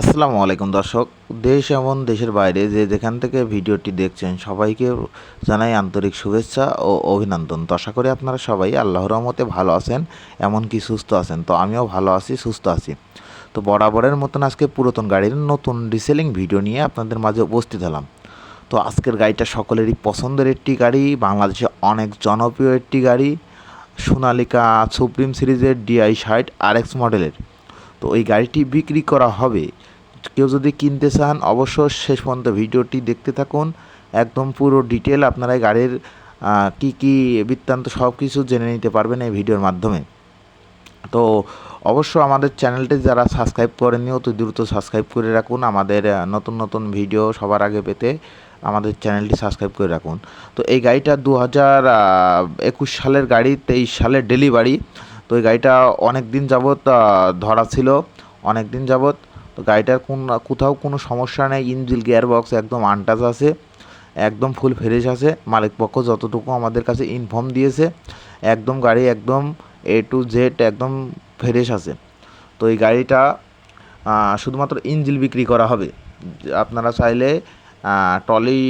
আসসালামু আলাইকুম দর্শক। দেশ এবং দেশের বাইরে যে যেখান থেকে ভিডিওটি দেখছেন, সবাইকে জানাই আন্তরিক শুভেচ্ছা ও অভিনন্দন। তো আশা করি আপনারা সবাই আল্লাহর রহমতে ভালো আছেন, এমনকি সুস্থ আছেন। তো আমিও ভালো আছি, সুস্থ আছি। তো বরাবরের মতন আজকে পুরাতন গাড়ির নতুন রিসেলিং ভিডিও নিয়ে আপনাদের মাঝে উপস্থিত হলাম। তো আজকের গাড়িটা সকলেরই পছন্দের একটি গাড়ি, বাংলাদেশে অনেক জনপ্রিয় একটি গাড়ি, সোনালিকা সুপ্রিম সিরিজের ডিআই ষাট আর এক্স মডেলের তো এই গাড়িটি বিক্রি করা হবে। কেউ যদি কিনতে চান অবশ্য শেষ পর্যন্ত ভিডিওটি দেখতে থাকুন। একদম পুরো ডিটেল আপনারা গাড়ির কি কি বৃত্তান্ত সব কিছু জেনে নিতে পারবেন এই ভিডিওর মাধ্যমে। তো অবশ্য আমাদের চ্যানেলটি যারা সাবস্ক্রাইব করেননি, অতি দ্রুত সাবস্ক্রাইব করে রাখুন। আমাদের নতুন নতুন ভিডিও সবার আগে পেতে আমাদের চ্যানেলটি সাবস্ক্রাইব করে রাখুন। তো এই গাড়িটা দু হাজার একুশ সালের গাড়ি, তেইশ সালের ডেলিভারি। তো এই গাড়িটা অনেক দিন যাবৎ ধরা ছিল। অনেক দিন যাবৎ। তো গাড়িটার কোন, কোথাও কোনো সমস্যা নেই। ইঞ্জিল গিয়ার বক্স একদম আনটাচ আছে। একদম ফুল ফ্রেশ আছে। মালিক পক্ষ যতটুকু আমাদের কাছে ইনফর্ম দিয়েছে, একদম গাড়ি একদম এ টু জেড একদম ফ্রেশ আছে। তো এই গাড়িটা শুধুমাত্র ইঞ্জিল বিক্রি করা হবে। আপনারা চাইলে ট্রলি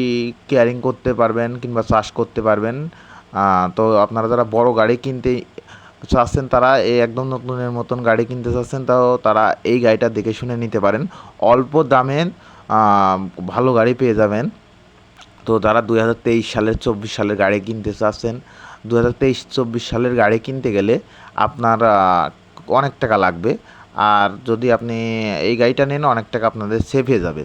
কেয়ারিং করতে পারবেন কিংবা চাষ করতে পারবেন। তো আপনারা যারা বড় গাড়ি কিনতে চাচ্ছেন তারা, এই একদম নতুনের মতন গাড়ি কিনতে চাচ্ছেন তাও তারা এই গাড়িটা দেখে শুনে নিতে পারেন। অল্প দামে ভালো গাড়ি পেয়ে যাবেন। তো যারা দুই হাজার তেইশ সালের, চব্বিশ সালের গাড়ি কিনতে চাচ্ছেন দু হাজার তেইশ, চব্বিশ সালের গাড়ি কিনতে গেলে আপনার অনেক টাকা লাগবে। আর যদি আপনি এই গাড়িটা নেন, অনেক টাকা আপনাদের সেভ হয়ে যাবে।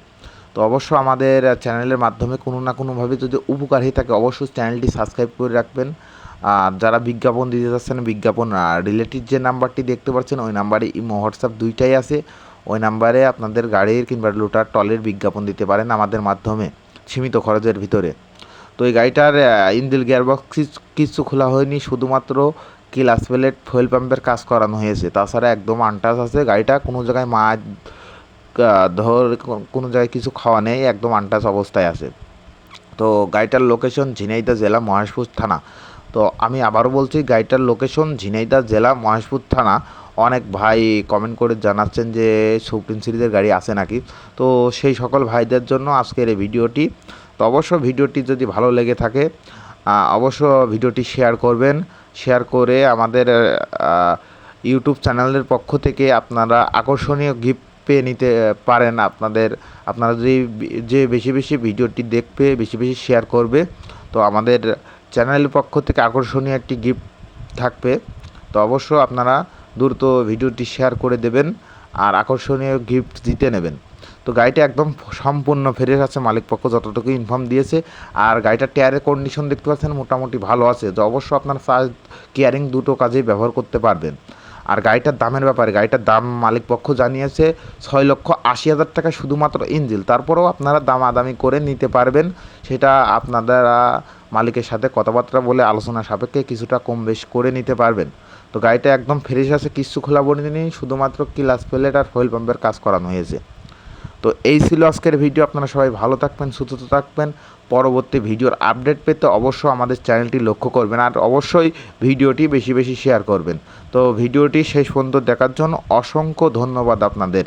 তো অবশ্য আমাদের চ্যানেলের মাধ্যমে কোনো না কোনোভাবে যদি উপকার হয়ে থাকে অবশ্যই চ্যানেলটি সাবস্ক্রাইব করে রাখবেন। আর যারা বিজ্ঞাপন দিতে চাচ্ছেন বিজ্ঞাপন রিলেটেড যে নাম্বারটি দেখতে পাচ্ছেন ওই নাম্বারে ইমো হোয়াটসঅ্যাপ দুইটাই আছে। ওই নাম্বারে আপনাদের গাড়ির কিংবা লোটার টলের বিজ্ঞাপন দিতে পারেন আমাদের মাধ্যমে সীমিত খরচের ভিতরে। তো এই গাড়িটার ইঞ্জিল গিয়ারবক্স কিছু খোলা হয়নি শুধুমাত্র ক্লাস প্লেট ফুয়েল পাম্পের কাজ করানো হয়েছে। তাছাড়া একদম আনটাচ আছে গাড়িটা কোনো জায়গায় আহ, ধর কোনো জায়গায় কিছু খাওয়া নেই, একদম আনটাচ অবস্থায় আছে। তো গাড়িটার লোকেশন ঝিনাইদা জেলা মহেশপুর থানা। তো আমি আবারও বলছি, গাড়িটার লোকেশন ঝিনাইদা জেলা মহেশপুর থানা। অনেক ভাই কমেন্ট করে জানাচ্ছেন যে, সুপ্রিম সিরিজের গাড়ি আছে নাকি? তো সেই সকল ভাইদের জন্য আজকের এই ভিডিওটি। তো অবশ্য ভিডিওটি যদি ভালো লেগে থাকে অবশ্য ভিডিওটি শেয়ার করবেন। শেয়ার করে আমাদের ইউটিউব চ্যানেলের পক্ষ থেকে আপনারা আকর্ষণীয় গিফট পেয়ে নিতে পারেন আপনাদের, আপনারা যদি যে বেশি বেশি ভিডিওটি দেখবে, বেশি বেশি শেয়ার করবে, তো আমাদের চ্যানেলের পক্ষ থেকে আকর্ষণীয় একটি গিফট থাকবে। তো অবশ্য আপনারা দ্রুত ভিডিওটি শেয়ার করে দেবেন আর আকর্ষণীয় গিফট জিতে নেবেন। তো গাড়িটা একদম সম্পূর্ণ ফ্রেশ আছে, মালিক পক্ষ যতটুকু ইনফর্ম দিয়েছে। আর গাড়িটার টায়ারের কন্ডিশন দেখতে পাচ্ছেন, মোটামুটি ভালো আছে। তো অবশ্য আপনার চার্জ কেয়ারিং দুটো কাজেই ব্যবহার করতে পারবেন। আর গাড়িটার দামের ব্যাপারে, গাড়িটার দাম মালিক পক্ষ জানিয়েছে ছয় লক্ষ আশি হাজার টাকা শুধুমাত্র ইঞ্জিল। তারপরেও আপনারা দাম আদামি করে নিতে পারবেন, সেটা আপনারা মালিকের সাথে কথাবার্তা বলে আলোচনা সাপেক্ষে কিছুটা কম বেশ করে নিতে পারবেন। তো গাড়িটা একদম ফ্রেশ আছে কিচ্ছু খোলা বলিনি শুধুমাত্র ক্লাস প্লেট আর ফুয়েল পাম্পের কাজ করানো হয়েছে। তো এই ছিল আজকের ভিডিও। আপনারা সবাই ভালো থাকবেন, সুস্থ থাকবেন। পরবর্তী ভিডিওর আপডেট পেতে অবশ্য আমাদের চ্যানেলটি লক্ষ্য করবেন আর অবশ্যই ভিডিওটি বেশি বেশি শেয়ার করবেন। তো ভিডিওটি শেষ পর্যন্ত দেখার জন্য অসংখ্য ধন্যবাদ আপনাদের।